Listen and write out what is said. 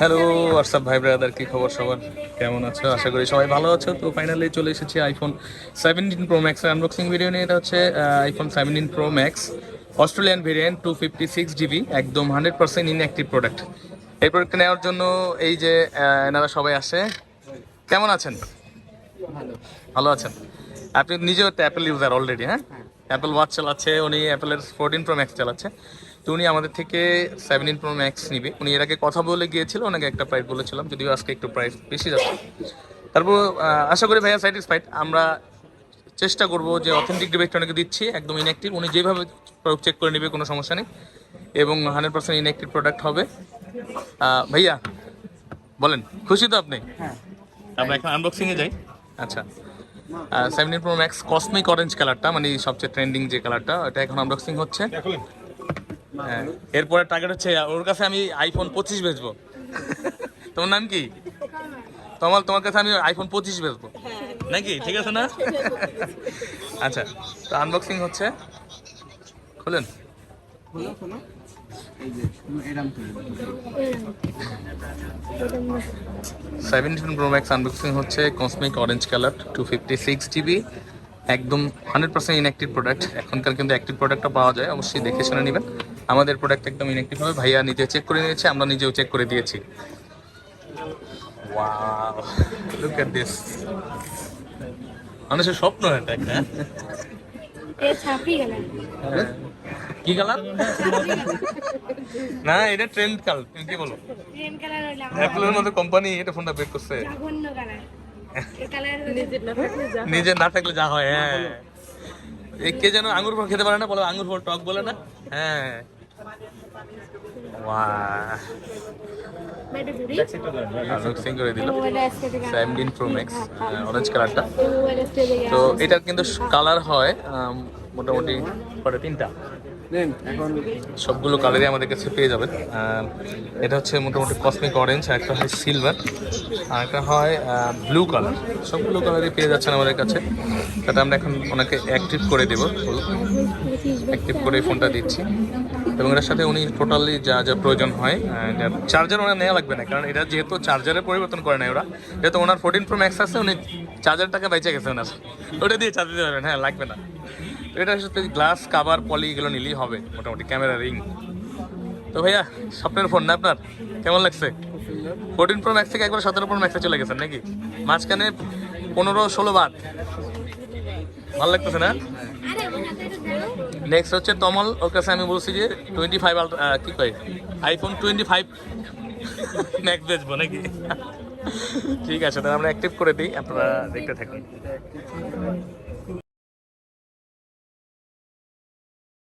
Hello WhatsApp ভাই brother কি খবর সবার? কেমন আছো? আশা করি সবাই ভালো আছো। তো ফাইনালি চলে এসেছি iPhone seventeen pro max unboxing video নিয়ে। এটা হচ্ছে iPhone seventeen pro max Australian variant two fifty six GB একদম হান্ড্রেড পার্সেন্ট ইনঅ্যাক্টিভ প্রোডাক্ট এই প্রোডাক্টটা নেওয়ার জন্য এই যে এনারা সবাই আসে। কেমন আছেন? ভালো। আছেন? আপনি নিজেও একটা অ্যাপেল ইউজার অলরেডি হ্যাঁ? অ্যাপেল ওয়াচ চালাচ্ছে উনি অ্যাপেলের ফোরটিন প্রো ম্যাক্স চালাচ্ছে। তো উনি আমাদের থেকে সেভেন্টিন প্রো ম্যাক্স নিবে। উনি এর আগে কথা বলে গিয়েছিল ওনাকে একটা প্রাইস বলেছিলাম যদিও আজকে একটু প্রাইস বেশি যাচ্ছে। তারপর আশা করি ভাইয়া স্যাটিসফাইড আমরা চেষ্টা করব যে অথেন্টিক ডিভাইসটা ওনাকে দিচ্ছি একদম ইনঅ্যাক্টিভ উনি যেভাবে চেক করে নেবে কোনো সমস্যা নেই। এবং হান্ড্রেড পার্সেন্ট ইনঅ্যাক্টিভ প্রোডাক্ট হবে। ভাইয়া বলেন খুশি তো আপনি? আমরা এখন আনবক্সিংয়ে যাই। আচ্ছা। Seventeen pro max cosmic orange কালারটা মানে সবচেয়ে ট্রেন্ডিং যে কালারটা ওটা এখন আনবক্সিং হচ্ছে। হ্যাঁ এরপরে টার্গেট হচ্ছে ওর কাছে আমি আইফোন পঁচিশ বেচবো। তোমার নাম কি? তোমার তোমার কাছে আমি আইফোন পঁচিশ বেচবো। নাকি? ঠিক আছে না? আচ্ছা তো আনবক্সিং হচ্ছে। খুলেন। হলো শোনো এই যে এরম করে। সেভেন্টিন প্রো ম্যাক্স আনবক্সিং হচ্ছে cosmic orange colour two fifty six GB একদম হান্ড্রেড পার্সেন্ট ইনঅ্যাক্টিভ প্রোডাক্ট এখনকার কিন্তু অ্যাক্টিভ প্রোডাক্টটা পাওয়া যায় অবশ্যই দেখে শুনে নেবেন। আমাদের প্রোডাক্ট একদম ইনঅ্যাক্টিভ হবে। ভাইয়া নিজে চেক করে নিয়েছে আমরা নিজেও চেক করে দিয়েছি। ওয়াও লুক এট দিস মানুষের স্বপ্ন এটা একটা। হ্যাঁ? কি কালার না এটা ট্রেন্ড কালার তুমি কি বলো? গ্রিন কালার হইল অ্যাপলের মতো কোম্পানি এটা ফোনটা বের করছে। নিজের না থাকলে যা নিজের না থাকলে যা হয় হ্যাঁ। কে যেন আঙ্গুর ফল খেতে পারে না বলো আঙুর ফল টক বলে না? হ্যাঁ। করে দিল অরেঞ্জ কালারটা তো এটার কিন্তু কালার হয় মোটামুটি কটা তিনটা। সবগুলো কালারই আমাদের কাছে পেয়ে যাবেন। এটা হচ্ছে মোটামুটি কসমিক অরেঞ্জ আর একটা হয় সিলভার আর একটা হয় ব্লু কালার সবগুলো কালারই পেয়ে যাচ্ছেন আমাদের কাছে। সেটা আমরা এখন ওনাকে অ্যাক্টিভ করে দেবো অ্যাক্টিভ করে ফোনটা দিচ্ছি। এবং এটার সাথে উনি টোটালি যা যা প্রয়োজন হয় চার্জার ওনার নেওয়া লাগবে না, কারণ এটা যেহেতু চার্জারের পরিবর্তন করে না ওরা, যেহেতু ওনার ফোরটিন প্রো ম্যাক্স আছে, উনি চার্জারটাকে বেঁচে গেছে ওনার। ওটা দিয়ে চার্জ দিতে পারবেন হ্যাঁ লাগবে না। তো এটার সাথে গ্লাস কাভার পলি এগুলো নিলেই হবে, মোটামুটি ক্যামেরা রিং তো ভাইয়া, স্বপ্নের ফোন না আপনার? কেমন লাগছে? ফোরটিন প্রো ম্যাক্স থেকে একবার সতেরো প্রো ম্যাক্সে চলে গেছেন নাকি? মাঝখানে পনেরো ষোলো বাদ। ভালো লাগতেছে না? নেক্সট হচ্ছে তমল, ওর কাছে আমি বলছি যে টোয়েন্টি ফাইভ কী কয়? আইফোন টোয়েন্টি ফাইভ নেক্সট বেচবো নাকি? ঠিক আছে, তাহলে আমরা অ্যাক্টিভ করে দিই, আপনারা দেখতে থাকুন।